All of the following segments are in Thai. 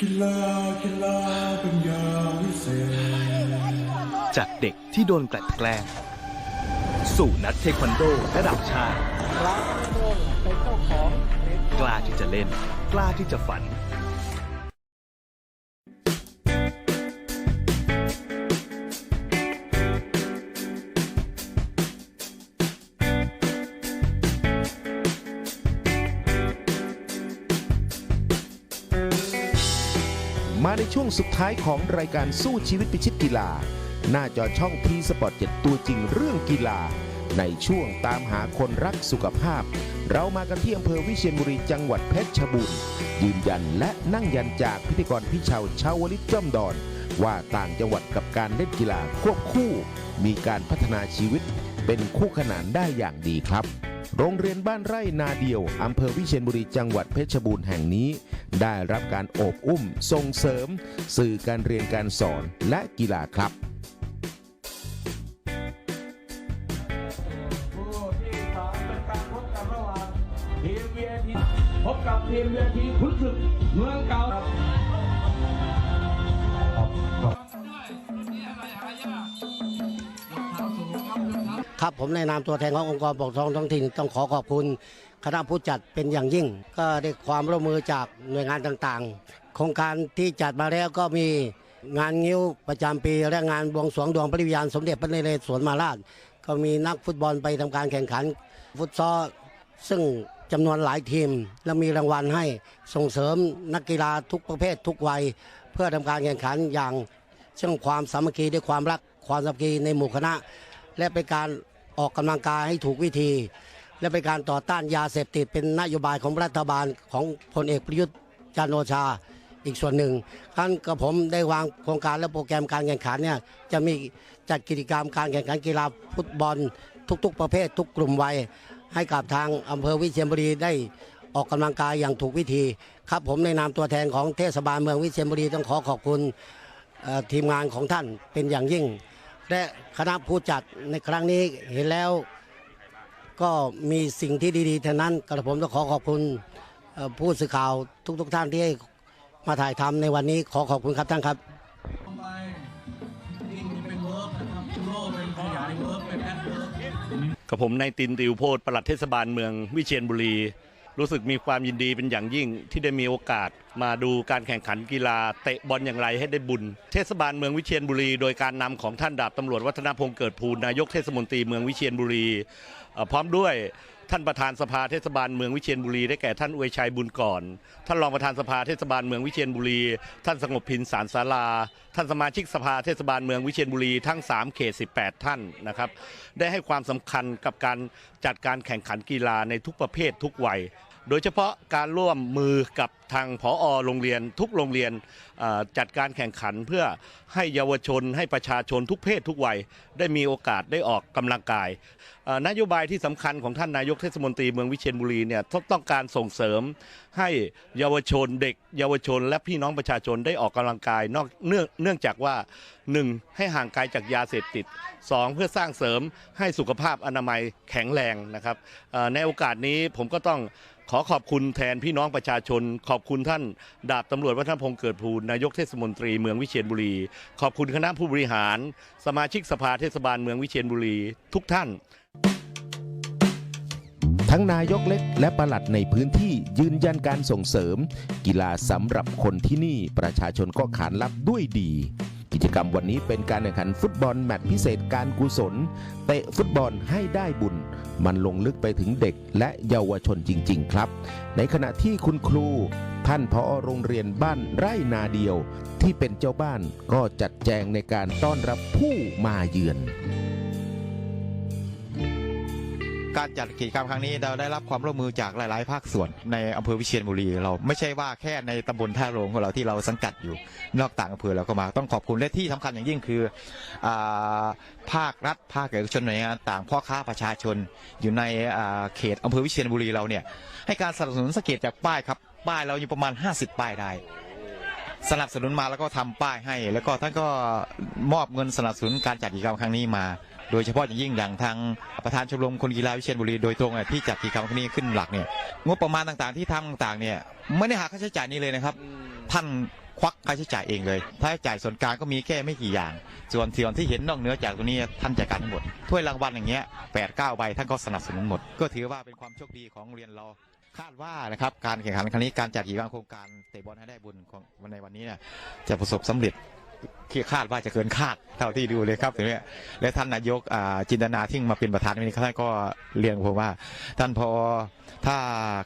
กีฬากีฬาเป็นยาวิเศษจากเด็กที่โดนกลั่นแกล้ง สู่นักเทควันโดระดับชาติรักโลกเป็นเจ้าของเหรียญกล้าที่จะเล่น กล้าที่จะฝัน มาในช่วงสุดท้ายของรายการสู้ชีวิตพิชิตกีฬา หน้าจอช่องทีสปอร์ตเจ็ดตัวจริงเรื่องกีฬา ในช่วงตามหาคนรักสุขภาพ เรามากันที่อำเภอวิเชียรบุรีจังหวัดเพชรบูรณ์ยืนยันและนั่งยันจากพิธีกรพี่ชาวชาวลิตจ้อมดอน ว่าต่างจังหวัดกับการเล่นกีฬาควบคู่ มีการพัฒนาชีวิตเป็นคู่ขนานได้อย่างดีครับ โรงเรียนบ้านไร่นาเดียว อำเภอวิเชียรบุรีจังหวัดเพชรบูรณ์แห่งนี้ ได้รับการอบอุ้มส่งเสริม สื่อการเรียนการสอนและกีฬาครับพบกับทีมเวียทีขุนศึกเมืองเก่า ครับผมในนามตัวแทนขององค์กรปกครองท้องถิ่นต้องขอขอบคุณคณะผู้จัดเป็นอย่างยิ่ง ก็ได้ความร่วมมือจากหน่วยงานต่างๆ โครงการที่จัดมาแล้วก็มีงานงิ้วประจำปี และงานบวงสรวงดวงพระวิญญาณสมเด็จพระนเรศวรมาราช ก็มีนักฟุตบอลไปทำการแข่งขัน ฟุตซอลซึ่งจำนวนหลายทีม และมีรางวัลให้ส่งเสริมนักกีฬาทุกประเภททุกวัย เพื่อทำการแข่งขันอย่างเชื่องความสามัคคีด้วยความรักความสามัคคีในหมู่คณะ และเป็นการ ออกกำลังกายให้ถูกวิธี และเป็นการต่อต้านยาเสพติดเป็นนโยบายของรัฐบาลของพลเอกประยุทธ์จันโอชาอีกส่วนหนึ่งท่านกับผมได้วางโครงการและโปรแกรมการแข่งขันเนี่ยจะมีจัดกิจกรรมการแข่งขันกีฬาฟุตบอล ทุก ๆ ประเภท ทุกกลุ่มวัยให้กับทางอำเภอวิเชียรบุรีได้ออกกำลังกายอย่างถูกวิธี ครับผมในนามตัวแทนของเทศบาลเมืองวิเชียรบุรีต้องขอขอบคุณทีมงานของท่านเป็นอย่างยิ่ง และคณะผู้จัดในครั้งนี้เห็นแล้ว ก็มีสิ่งที่ดีๆทั้งนั้นกระผมต้องขอขอบคุณเอ่อผู้สื่อข่าวทุก ๆ ท่านที่ให้มาถ่ายทำในวันนี้ขอขอบคุณครับท่านครับไปยิ่งเป็นเวิร์กนะครับโลเป็นขยายเวิร์กเป็นแอดเวิร์ก กับผมนายตินติวโพธปลัดเทศบาลเมืองวิเชียรบุรี รู้สึกมีความยินดีเป็นอย่างยิ่งที่ได้มีโอกาส มาดูการแข่งขันกีฬาเตะบอลอย่างไรให้ได้บุญ เทศบาลเมืองวิเชียรบุรี โดยการนำของท่านดาบตำรวจวัฒนพงศ์เกิดภูนายกเทศมนตรีเมืองวิเชียรบุรี พร้อมด้วย ท่านประธานสภาเทศบาลเมืองวิเชียรบุรีได้แก่ท่านอวยชัยบุญก่อน ท่านรองประธานสภาเทศบาลเมืองวิเชียรบุรี ท่านสงบพินสารสาราท่านสมาชิกสภาเทศบาลเมืองวิเชียรบุรีทั้ง 3 เขต 18 ท่านนะครับ ได้ให้ความสำคัญกับการจัดการแข่งขันกีฬาในทุกประเภททุกวัย โดยเฉพาะการร่วมมือกับทางผอโรงเรียนทุกโรงเรียนจัดการแข่งขันเพื่อให้เยาวชนให้ประชาชนทุกเพศทุกวัย ได้มีโอกาสได้ออกกำลังกาย นโยบายที่สำคัญของท่านนายกเทศมนตรีเมืองวิเชียรบุรีเนี่ยต้องการส่งเสริมให้เยาวชนเด็ก เยาวชน และพี่น้องประชาชนได้ออกกำลังกายนอกเนื่องเนื่องจากว่า 1. ให้ห่างไกลจากยาเสพติด 2. เพื่อสร้างเสริมให้สุขภาพอนามัยแข็งแรงนะครับในโอกาสนี้ผมก็ต้อง ขอขอบคุณแทนพี่น้องประชาชน ขอบคุณท่านดาบตำรวจวัฒนพงศ์เกิดภูลนายกเทศมนตรีเมืองวิเชียรบุรี ขอบคุณคณะผู้บริหาร สมาชิกสภาเทศบาลเมืองวิเชียรบุรี ทุกท่าน ทั้งนายกเล็กและประหลัดในพื้นที่ยืนยันการส่งเสริม กีฬาสำหรับคนที่นี่ประชาชนก็ขานรับด้วยดี กิจกรรมวันนี้เป็นการแข่งขันฟุตบอลแมตช์พิเศษการกุศล เตะฟุตบอลให้ได้บุญ มันลงลึกไปถึงเด็กและเยาวชนจริง ๆ ครับ ในขณะที่คุณครู ท่านพอโรงเรียนบ้านไร่นาเดียว ที่เป็นเจ้าบ้านก็จัดแจงในการต้อนรับผู้มาเยือน การจัดกิจกรรมครั้งนี้เราได้รับความร่วมมือจากหลาย ๆ ภาคส่วนในอำเภอวิเชียรบุรีเราไม่ใช่ว่าแค่ในตำบลท่าโรงของเราที่เราสังกัดอยู่ นอกต่างอำเภอเราก็มาต้องขอบคุณและที่สำคัญอย่างยิ่งคืออาภาครัฐภาคเอกชนหน่วยงานต่างพ่อค้าประชาชน อยู่ในอ่าเขตอำเภอวิเชียรบุรีเราเนี่ยให้การสนับสนุนสังเกตจากป้ายครับป้ายเราอยู่ประมาณ 50 ป้ายได้ สนับสนุนมาแล้วก็ทำป้ายให้ แล้วก็ท่านก็มอบเงินสนับสนุนการจัดกิจกรรมครั้งนี้มา โดยเฉพาะอย่างยิ่งอย่างทางประธานชมรมคนกีฬาวิเชียรบุรีโดยตรงเนี่ยที่จัดกิจกรรมครั้งนี้ขึ้นหลักเนี่ยงบประมาณต่างๆที่ทำต่างๆเนี่ยไม่ได้หักค่าใช้จ่ายนี้เลยนะครับท่านควักค่าใช้จ่ายเองเลยค่าใช้จ่ายส่วนกลางก็มีแค่ไม่กี่อย่าง ส่วนส่วนที่เห็นนอกเหนือจากตรงนี้ท่านจัดการทั้งหมดถ้วยรางวัลอย่างเงี้ยแปดเก้าใบท่านก็สนับสนุนหมด ก็ถือว่าเป็นความโชคดีของโรงเรียนเราคาดว่านะครับการแข่งขันครั้งนี้การจัดกิจกรรมโครงการเตะบอลให้ได้บุญของวันในวันนี้เนี่ยจะประสบสำเร็จ ที่คาดว่าจะเกินคาดเท่าที่ดูเลยครับตรงนี้และท่านนายกอ่าจินตนาที่มาเป็นประธานวันนี้ท่านก็เรียนผมว่า ท่านพอถ้า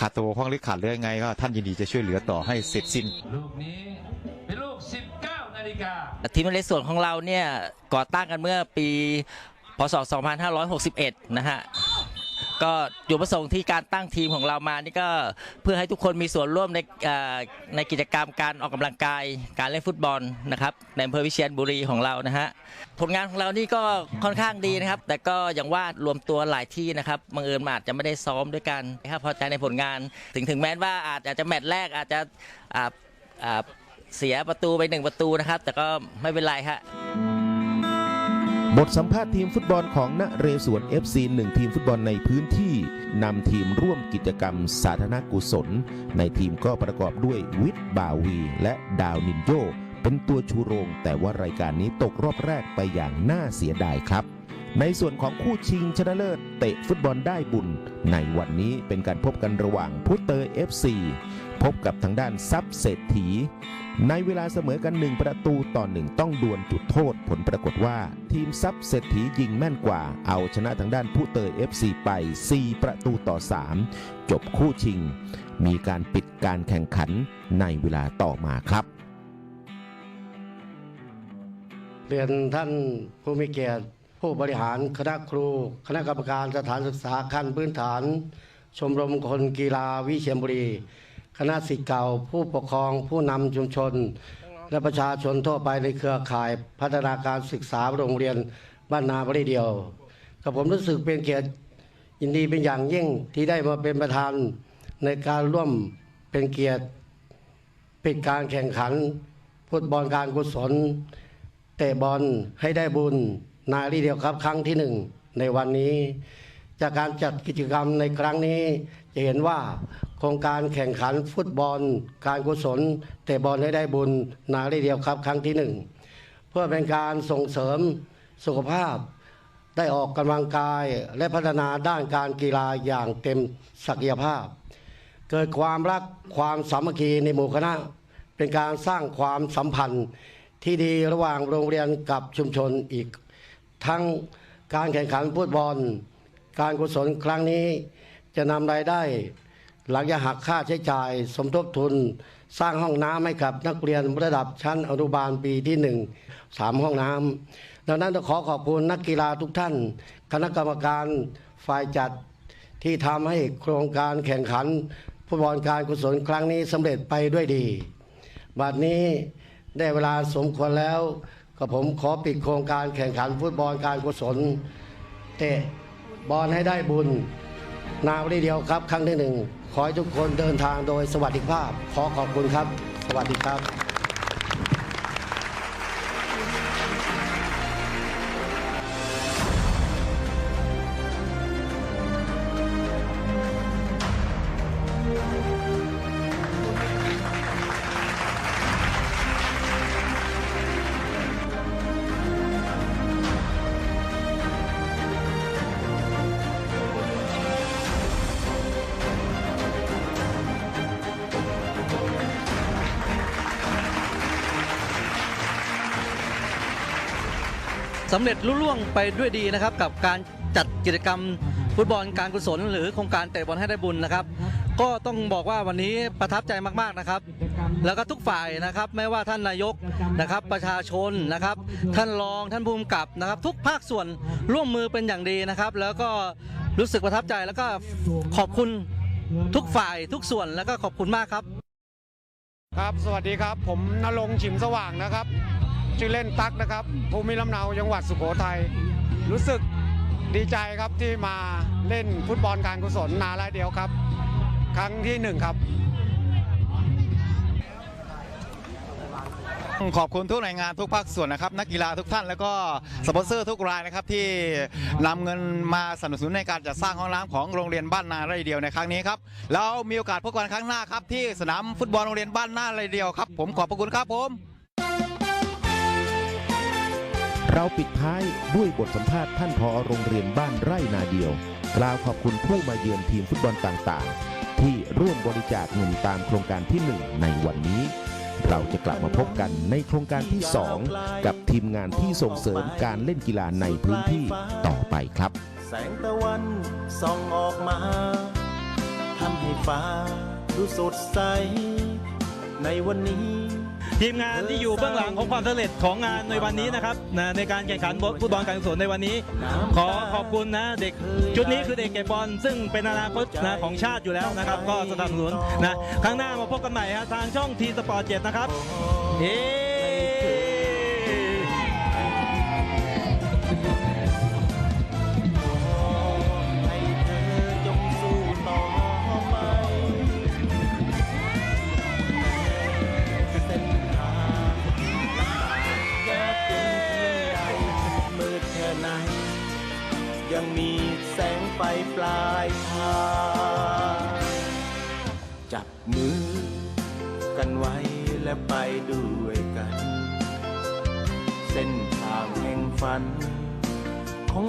ขาดตัวห้องหรือขาดเรื่องไงก็ท่านยินดีจะช่วยเหลือต่อให้เสร็จสิ้นลูกนี้เป็นลูก 19นาฬิกาทีมในส่วนของเราเนี่ยก่อตั้งกันเมื่อปีพศ 2561 นะฮะ ก็จุดประสงค์ที่การตั้งทีมของเรามานี่ก็เพื่อให้ทุกคนมีส่วนร่วมในในกิจกรรมการออกกำลังกาย การเล่นฟุตบอลนะครับในอำเภอวิเชียรบุรีของเรานะฮะผลงานของเรานี่ก็ค่อนข้างดีนะครับ แต่ก็อย่างว่ารวมตัวหลายที่นะครับบังเอิญมันอาจจะไม่ได้ซ้อมด้วยกันนะครับพอใจในผลงาน ถึงถึงแม้ว่าอาจจะแมตช์แรกอาจจะเสียประตูไปหนึ่งประตูนะครับ แต่ก็ไม่เป็นไรฮะ บทสัมภาษณ์ทีมฟุตบอลของนเรศวร FC หนึ่งทีมฟุตบอลในพื้นที่นำทีมร่วมกิจกรรมสาธารณกุศล ในทีมก็ประกอบด้วยวิทย์บาวี และดาวนินโยเป็นตัวชูโรง แต่ว่ารายการนี้ตกรอบแรกไปอย่างน่าเสียดายครับ ในส่วนของคู่ชิงชนะเลิศเตะฟุตบอลได้บุญ ในวันนี้เป็นการพบกันระหว่างพุตเตอร์ FC พบกับทางด้านซับเศรษฐี ในเวลาเสมอกันหนึ่งประตูต่อหนึ่งต้องดวลจุดโทษผลปรากฏว่า ทีมซับเศรษฐียิงแม่นกว่า เอาชนะทางด้านผู้เตย FC ไป 4 ประตูต่อ 3 จบคู่ชิง มีการปิดการแข่งขันในเวลาต่อมาครับ เรียนท่านผู้มีเกียรติผู้บริหารคณะครู คณะกรรมการสถานศึกษาขั้นพื้นฐาน ชมรมคนกีฬาวิเชียรบุรี คณะสิทธิ์เก่า ผู้ปกครองผู้นำชุมชน และประชาชนทั่วไปในเครือข่ายพัฒนาการศึกษาโรงเรียนบ้านนาบริเดียวกับผมรู้สึกเป็นเกียรติยินดีเป็นอย่างยิ่งที่ได้มาเป็นประธานในการร่วมเป็นเกียรติปิดการแข่งขันฟุตบอลการกุศล เตะบอลให้ได้บุญนารีเดียวครับครั้งที่หนึ่งในวันนี้ จากการจัดกิจกรรมในครั้งนี้ จะเห็นว่าโครงการแข่งขันฟุตบอล การกุศลเตะบอลให้ได้บุญนารีเดียวครับ ครั้งที่หนึ่งเพื่อเป็นการส่งเสริมสุขภาพ ได้ออกกำลังกายและพัฒนาด้านการกีฬาอย่างเต็มศักยภาพ เกิดความรักความสามัคคีในหมู่คณะ เป็นการสร้างความสัมพันธ์ที่ดีระหว่างโรงเรียนกับชุมชนอีก ทั้งการแข่งขันฟุตบอล การกุศลครั้งนี้ จะนำรายได้ หลังจากหักค่าใช้จ่าย สมทบทุน สร้างห้องน้ำให้กับนักเรียนระดับชั้นอนุบาลปีที่หนึ่งสามห้องน้ำดังนั้นต้องขอขอบคุณนักกีฬาทุกท่าน คณะกรรมการฝ่ายจัดที่ทำให้โครงการแข่งขันฟุตบอลการกุศลครั้งนี้สำเร็จไปด้วยดี บัดนี้ได้เวลาสมควรแล้วก็ผมขอปิดโครงการแข่งขันฟุตบอลการกุศล เตะบอลให้ได้บุญ นาวันเดียวครับ ครั้งที่หนึ่งขอให้ทุกคนเดินทางโดยสวัสดิภาพ ขอขอบคุณครับ สวัสดีครับ สำเร็จลุล่วงไปด้วยดีนะครับ กับการจัดกิจกรรมฟุตบอลการกุศล หรือโครงการเตะบอลให้ได้บุญนะครับ ก็ต้องบอกว่าวันนี้ประทับใจมากๆนะครับ แล้วก็ทุกฝ่ายนะครับ ไม่ว่าท่านนายกนะครับ ประชาชนนะครับ ท่านรองท่านภูมิกับนะครับ ทุกภาคส่วนร่วมมือเป็นอย่างดีนะครับ แล้วก็รู้สึกประทับใจแล้วก็ขอบคุณทุกฝ่ายทุกส่วนแล้วก็ขอบคุณมากครับ ครับ สวัสดีครับ ผมนรงฉิมสว่างนะครับ ชื่อเล่นตั๊กนะครับ ภูมิลำเนาจังหวัดสุโขทัยรู้สึกดีใจครับที่มาเล่นฟุตบอลการกุศลนาลายเดียวครับ ครั้งที่หนึ่งครับ ขอบคุณทุกหน่วยงานทุกภาคส่วนนะครับ นักกีฬาทุกท่านแล้วก็สปอนเซอร์ทุกรายนะครับที่นำเงินมาสนับสนุนในการจัดสร้างห้องน้ำของโรงเรียนบ้านนาไรเดียวในครั้งนี้ครับแล้วมีโอกาสพบกันครั้งหน้าครับที่สนามฟุตบอลโรงเรียนบ้านนาไรเดียวครับผมขอบพระคุณครับผม เราปิดท้ายด้วยบทสัมภาษณ์ท่านพอโรงเรียนบ้านไร่นาเดียว กล่าวขอบคุณผู้มาเยือนทีมฟุตบอลต่างๆ ที่ร่วมบริจาคเงินตามโครงการที่ 1 ในวันนี้ เราจะกลับมาพบกันในโครงการที่ 2 กับทีมงานที่ส่งเสริมการเล่นกีฬาในพื้นที่ต่อไปครับ แสงตะวันส่องออกมาทำให้ฟ้าดูสดใส ในวันนี้ ทีมงานที่อยู่เบื้องหลังของความสำเร็จของงานในวันนี้นะครับนะในการแข่งขันฟุตบอลการกุศลในวันนี้ ขอขอบคุณนะเด็กชุดนี้คือเด็กเก็บบอลซึ่งเป็นอนาคตนะของชาติอยู่แล้วนะครับ ก็สนับสนุนนะครั้งหน้ามาพบกันใหม่ฮะทางช่องทีสปอร์ตเจ็ดนะครับเฮ้